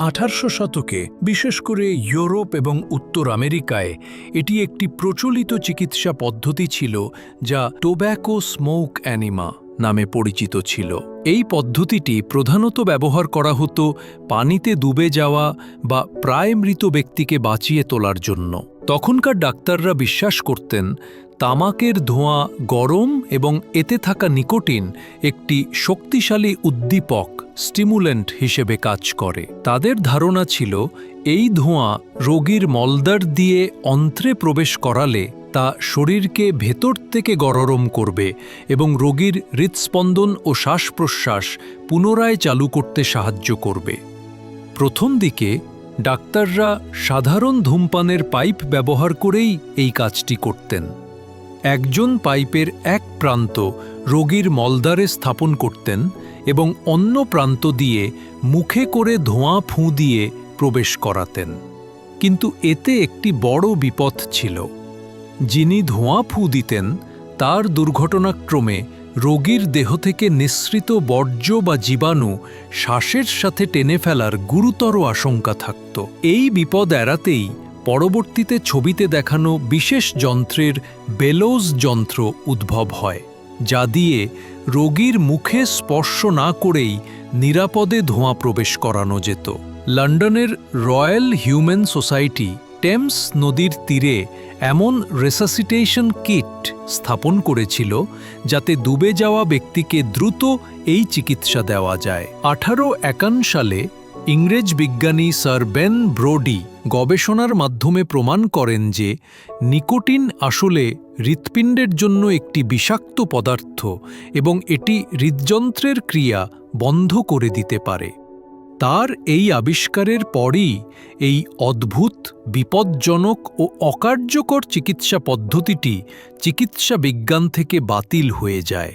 আঠারোশো শতকে, বিশেষ করে ইউরোপ এবং উত্তর আমেরিকায়, এটি একটি প্রচলিত চিকিৎসা পদ্ধতি ছিল যা টোব্যাকো স্মোক অ্যানিমা নামে পরিচিত ছিল। এই পদ্ধতিটি প্রধানত ব্যবহার করা হতো পানিতে ডুবে যাওয়া বা প্রায় মৃত ব্যক্তিকে বাঁচিয়ে তোলার জন্য। তখনকার ডাক্তাররা বিশ্বাস করতেন, তামাকের ধোঁয়া গরম এবং এতে থাকা নিকোটিন একটি শক্তিশালী উদ্দীপক। স্টিমুলেন্ট হিসেবে কাজ করে। তাদের ধারণা ছিল, এই ধোঁয়া রোগীর মলদার দিয়ে অন্ত্রে প্রবেশ করালে তা শরীরকে ভেতর থেকে গররম করবে এবং রোগীর হৃৎস্পন্দন ও শ্বাস প্রশ্বাস পুনরায় চালু করতে সাহায্য করবে। প্রথম দিকে, ডাক্তাররা সাধারণ ধূমপানের পাইপ ব্যবহার করেই এই কাজটি করতেন। একজন পাইপের এক প্রান্ত রোগীর মলদ্বারে স্থাপন করতেন এবং অন্য প্রান্ত দিয়ে মুখে করে ধোঁয়া ফুঁ দিয়ে প্রবেশ করাতেন। কিন্তু এতে একটি বড় বিপদ ছিল। যিনি ধোঁয়া ফুঁ দিতেন, তার দুর্ঘটনাক্রমে রোগীর দেহ থেকে নিঃসৃত বর্জ্য বা জীবাণু শ্বাসের সাথে টেনে ফেলার গুরুতর আশঙ্কা থাকত। এই বিপদ এড়াতেই পরবর্তীতে ছবিতে দেখানো বিশেষ যন্ত্রের বেলোজ যন্ত্র উদ্ভব হয়। যা দিয়ে রোগীর মুখে স্পর্শ না করেই নিরাপদে ধোঁয়া প্রবেশ করানো যেত। লন্ডনের রয়্যাল হিউম্যান সোসাইটি টেমস নদীর তীরে এমন রেসাসিটেশন কিট স্থাপন করেছিল যাতে ডুবে যাওয়া ব্যক্তিকে দ্রুত এই চিকিৎসা দেওয়া যায়। আঠারো একান্ন সালে ইংরেজ বিজ্ঞানী স্যার বেন ব্রোডি গবেষণার মাধ্যমে প্রমাণ করেন যে নিকোটিন আসলে হৃৎপিণ্ডের জন্য একটি বিষাক্ত পদার্থ এবং এটি হৃদযন্ত্রের ক্রিয়া বন্ধ করে দিতে পারে। তার এই আবিষ্কারের পরই এই অদ্ভুত, বিপজ্জনক ও অকার্যকর চিকিৎসা পদ্ধতিটি চিকিৎসা বিজ্ঞান থেকে বাতিল হয়ে যায়।